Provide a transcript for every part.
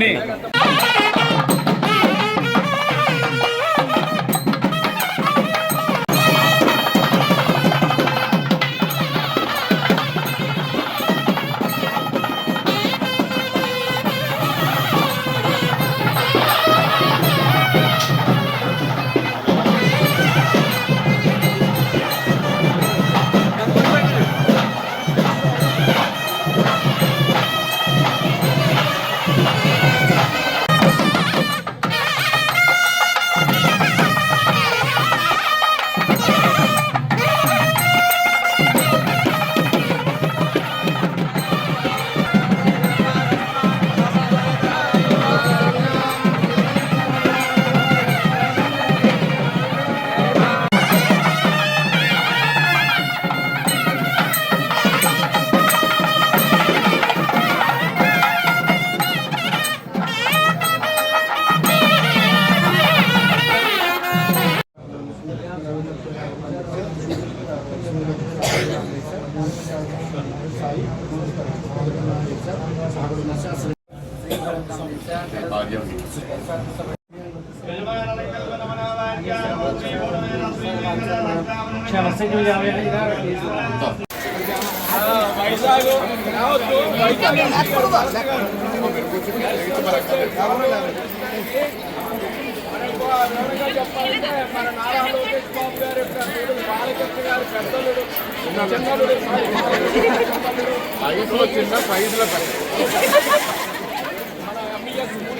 nih భాగ్యం మన నారా లోకేష్ బాబు గారు బాలకృష్ణ గారు పెద్దలుడు చిన్నలుడు చిన్న ఐదులో పెద్ద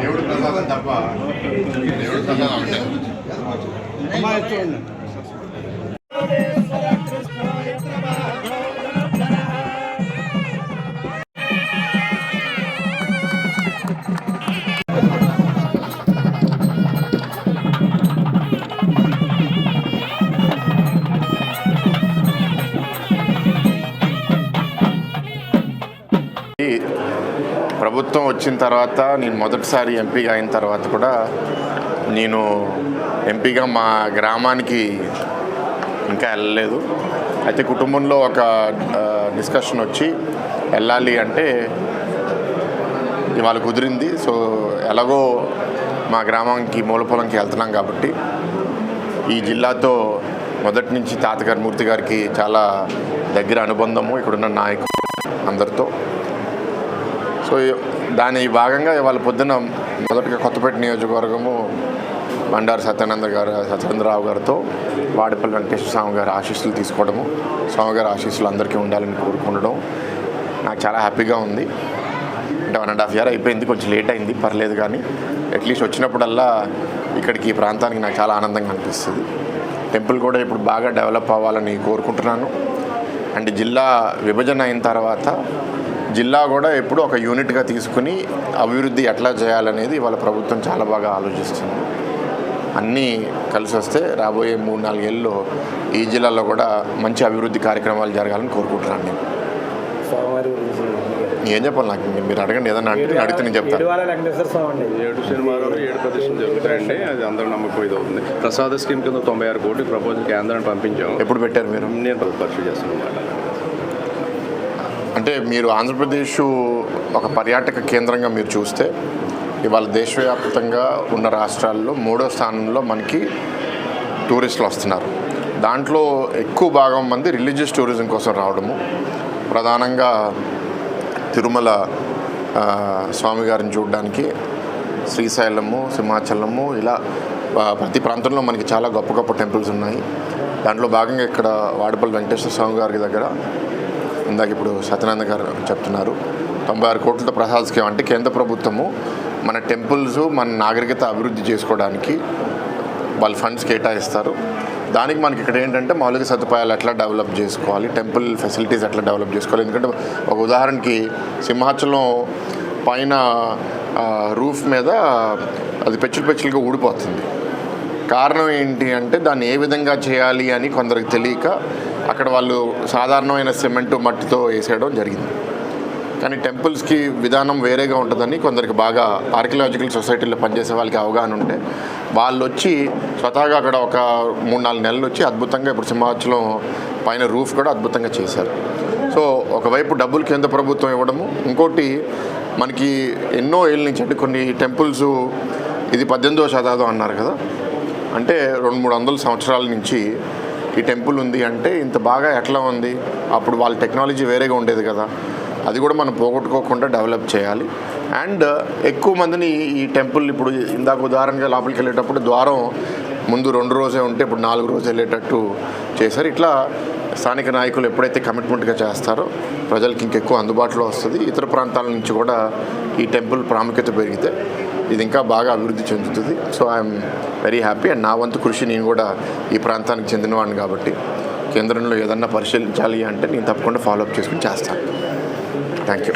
దేవుడు ప్రసాదం తప్ప దేవుడు ప్రసాదం అంటే ప్రభుత్వం వచ్చిన తర్వాత నేను మొదటిసారి ఎంపీగా అయిన తర్వాత కూడా నేను ఎంపీగా మా గ్రామానికి ఇంకా వెళ్ళలేదు. అయితే కుటుంబంలో ఒక డిస్కషన్ వచ్చి వెళ్ళాలి అంటే ఇవాళ కుదిరింది. సో ఎలాగో మా గ్రామానికి మూలపొలంకి వెళ్తున్నాం కాబట్టి ఈ జిల్లాతో మొదటి నుంచి తాతగారి మూర్తి గారికి చాలా దగ్గర అనుబంధము ఇక్కడున్న నాయకులు అందరితో. సో దాని భాగంగా ఇవాళ పొద్దున మొదటగా కొత్తపేట నియోజకవర్గము బండారు సత్యానంద గారు సత్యేంద్రరావు గారితో వాడిపల్లి వెంకటేశ్వర స్వామి గారి ఆశీస్సులు తీసుకోవడము స్వామి గారి ఆశీస్సులు అందరికీ ఉండాలని కోరుకుండడం నాకు చాలా హ్యాపీగా ఉంది. అంటే వన్ అండ్ హాఫ్ ఇయర్ అయిపోయింది కొంచెం లేట్ అయింది పర్లేదు కానీ అట్లీస్ట్ వచ్చినప్పుడల్లా ఇక్కడికి ఈ ప్రాంతానికి నాకు చాలా ఆనందంగా అనిపిస్తుంది. టెంపుల్ కూడా ఇప్పుడు బాగా డెవలప్ అవ్వాలని కోరుకుంటున్నాను. అండ్ జిల్లా విభజన అయిన తర్వాత జిల్లా కూడా ఎప్పుడు ఒక యూనిట్గా తీసుకుని అభివృద్ధి ఎట్లా చేయాలనేది వాళ్ళ ప్రభుత్వం చాలా బాగా ఆలోచిస్తుంది. అన్నీ కలిసి వస్తే రాబోయే మూడు నాలుగేళ్ళలో ఈ జిల్లాలో కూడా మంచి అభివృద్ధి కార్యక్రమాలు జరగాలని కోరుకుంటున్నాను నేను. ఏం చెప్పాలి? నాకు? మీరు- అడగండి ఏదన్నా అంటే నేను అడిగితే నేను చెప్తాను ఏడు శనివారాలు ఏడు ప్రదర్శనలు జరుగుతాయండి. అది అందరూ నమ్మకం ఇది అవుతుంది ప్రసాద స్కీమ్ కింద తొంభై ఆరు కోట్లు ప్రపోజల్ కేంద్రాన్ని పంపించాం ఎప్పుడు పెట్టారు మీరు? నేను పరిశీలి చేస్తాను అనమాట అంటే మీరు ఆంధ్రప్రదేశ్ ఒక పర్యాటక కేంద్రంగా మీరు చూస్తే ఇవాళ దేశవ్యాప్తంగా ఉన్న రాష్ట్రాల్లో మూడో స్థానంలో మనకి టూరిస్టులు వస్తున్నారు. దాంట్లో ఎక్కువ భాగం మంది రిలీజియస్ టూరిజం కోసం రావడము ప్రధానంగా తిరుమల స్వామి గారిని చూడడానికి శ్రీశైలము సింహాచలము ఇలా ప్రతి ప్రాంతంలో మనకి చాలా గొప్ప గొప్ప టెంపుల్స్ ఉన్నాయి. దాంట్లో భాగంగా ఇక్కడ వాడపల్లి వెంకటేశ్వర స్వామి గారి దగ్గర ఇందాక ఇప్పుడు సత్యనారాయణ గారు చెప్తున్నారు. తొంభై ఆరు కోట్లతో ప్రసాద్ స్కీమ్ అంటే కేంద్ర ప్రభుత్వము మన టెంపుల్స్ మన నాగరికత అభివృద్ధి చేసుకోవడానికి వాళ్ళు ఫండ్స్ కేటాయిస్తారు. దానికి మనకి ఇక్కడ ఏంటంటే మౌలిక సదుపాయాలు ఎట్లా డెవలప్ చేసుకోవాలి టెంపుల్ ఫెసిలిటీస్ ఎట్లా డెవలప్ చేసుకోవాలి. ఎందుకంటే ఒక ఉదాహరణకి సింహాచలం పైన రూఫ్ మీద అది పెచ్చులు పెచ్చులుగా ఊడిపోతుంది. కారణం ఏంటి అంటే దాన్ని ఏ విధంగా చేయాలి అని కొందరికి తెలియక అక్కడ వాళ్ళు సాధారణమైన సిమెంట్ మట్టితో వేసేయడం జరిగింది. కానీ టెంపుల్స్కి విధానం వేరేగా ఉంటుందని కొందరికి బాగా ఆర్కియలాజికల్ సొసైటీలో పనిచేసే వాళ్ళకి అవగాహన ఉంటే వాళ్ళు వచ్చి స్వతహాగా అక్కడ ఒక మూడు నాలుగు నెలలు వచ్చి అద్భుతంగా ఇప్పుడు సింహాచలం పైన రూఫ్ కూడా అద్భుతంగా చేశారు. సో ఒకవైపు డబ్బులు కేంద్ర ప్రభుత్వం ఇవ్వడము ఇంకోటి మనకి ఎన్నో ఏళ్ళ నుంచి అంటే కొన్ని టెంపుల్స్ ఇది పద్దెనిమిదవ శతాబ్దం అన్నారు కదా. అంటే రెండు మూడు వందల సంవత్సరాల నుంచి ఈ టెంపుల్ ఉంది అంటే ఇంత బాగా ఎట్లా ఉంది? అప్పుడు వాళ్ళ టెక్నాలజీ వేరేగా ఉండేది కదా. అది కూడా మనం పోగొట్టుకోకుండా డెవలప్ చేయాలి. అండ్ ఎక్కువ మందిని ఈ టెంపుల్ ఇప్పుడు ఇందాక ఉదాహరణగా లోపలికి వెళ్ళేటప్పుడు ద్వారం ముందు రెండు రోజే ఉంటే ఇప్పుడు నాలుగు రోజు వెళ్ళేటట్టు చేశారు. ఇట్లా స్థానిక నాయకులు ఎప్పుడైతే కమిట్మెంట్గా చేస్తారో ప్రజలకి ఇంకెక్కువ అందుబాటులో వస్తుంది. ఇతర ప్రాంతాల నుంచి కూడా ఈ టెంపుల్ ప్రాముఖ్యత పెరిగితే ఇది ఇంకా బాగా అభివృద్ధి చెందుతుంది. So I'm very happy and నా వంతు కృషి నేను కూడా ఈ ప్రాంతానికి చెందినవాడిని కాబట్టి కేంద్రంలో ఏదన్నా పరిశీలించాలి అంటే నేను తప్పకుండా ఫాలోఅప్ చేసుకుని చేస్తాను. Thank you